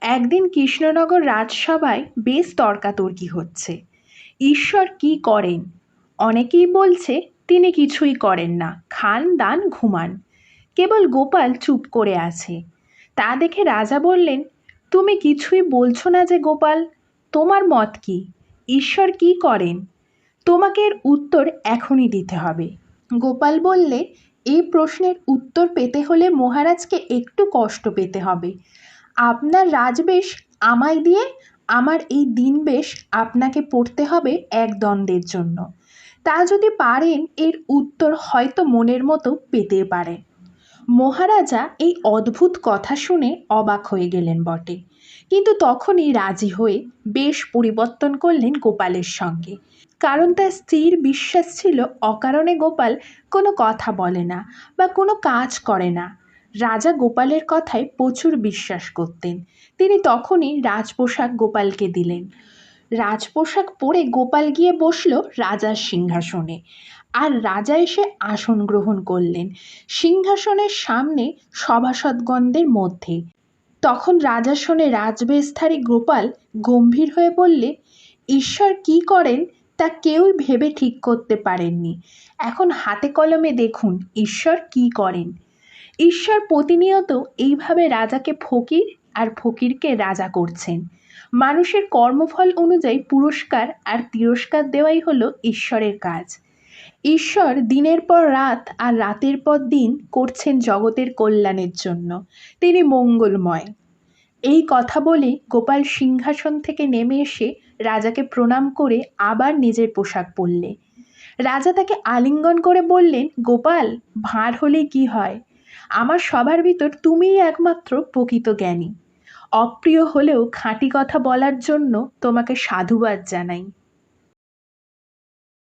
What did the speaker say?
একদিন কৃষ্ণনগর রাজসভায় বেশ তর্কাতর্কি হচ্ছে। ঈশ্বর কী করেন? অনেকেই বলছে, তিনি কিছুই করেন না, খান, দান, ঘুমান। কেবল গোপাল চুপ করে আছে। তা দেখে রাজা বললেন, তুমি কিছুই বলছো না যে গোপাল, তোমার মত কি? ঈশ্বর কী করেন? তোমাকে এর উত্তর এখনই দিতে হবে। গোপাল বললে, এই প্রশ্নের উত্তর পেতে হলে মহারাজকে একটু কষ্ট পেতে হবে। আপনার রাজবেশ আমায় দিয়ে আমার এই দিনবেশ আপনাকে পড়তে হবে এক দ্বন্দ্বের জন্য। তা যদি পারেন, এর উত্তর হয়তো মনের মতো পেতে পারেন মহারাজা এই অদ্ভুত কথা শুনে অবাক হয়ে গেলেন বটে। কিন্তু তখনই রাজি হয়ে বেশ পরিবর্তন করলেন গোপালের সঙ্গে। কারণ তার স্ত্রীর বিশ্বাস ছিল, অকারণে গোপাল কোনো কথা বলে না বা কোনো কাজ করে না। রাজা গোপালের কথায় প্রচুর বিশ্বাস করতেন। তিনি তখনই রাজপোশাক গোপালকে দিলেন। রাজপোশাক পরে গোপাল গিয়ে বসল রাজার সিংহাসনে। আর রাজা এসে আসন গ্রহণ করলেন সিংহাসনের সামনে সভাসদগণদের মধ্যে। তখন রাজা শোনে রাজবেশধারী গোপাল গম্ভীর হয়ে বললে, ঈশ্বর কি করেন তা কেউই ভেবে ঠিক করতে পারেননি। এখন হাতে কলমে দেখুন, ঈশ্বর কি করেন? ঈশ্বর প্রতিনিয়ত এইভাবে রাজাকে ফকির আর ফকিরকে রাজা করছেন। মানুষের কর্মফল অনুযায়ী পুরস্কার আর তিরস্কার দেওয়াই হলো ঈশ্বরের কাজ। ঈশ্বর দিনের পর রাত আর রাতের পর দিন করছেন জগতের কল্যাণের জন্য। তিনি মঙ্গলময়। এই কথা বলে গোপাল সিংহাসন থেকে নেমে এসে রাজাকে প্রণাম করে আবার নিজের পোশাক পরলে। রাজা তাকে আলিঙ্গন করে বললেন, গোপাল, ভাঁড় হলে কি হয়? আমার সবার ভিতর তুমিই একমাত্র প্রকৃত জ্ঞানী। অপ্রিয় হলেও খাঁটি কথা বলার জন্য তোমাকে সাধুবাদ জানাই।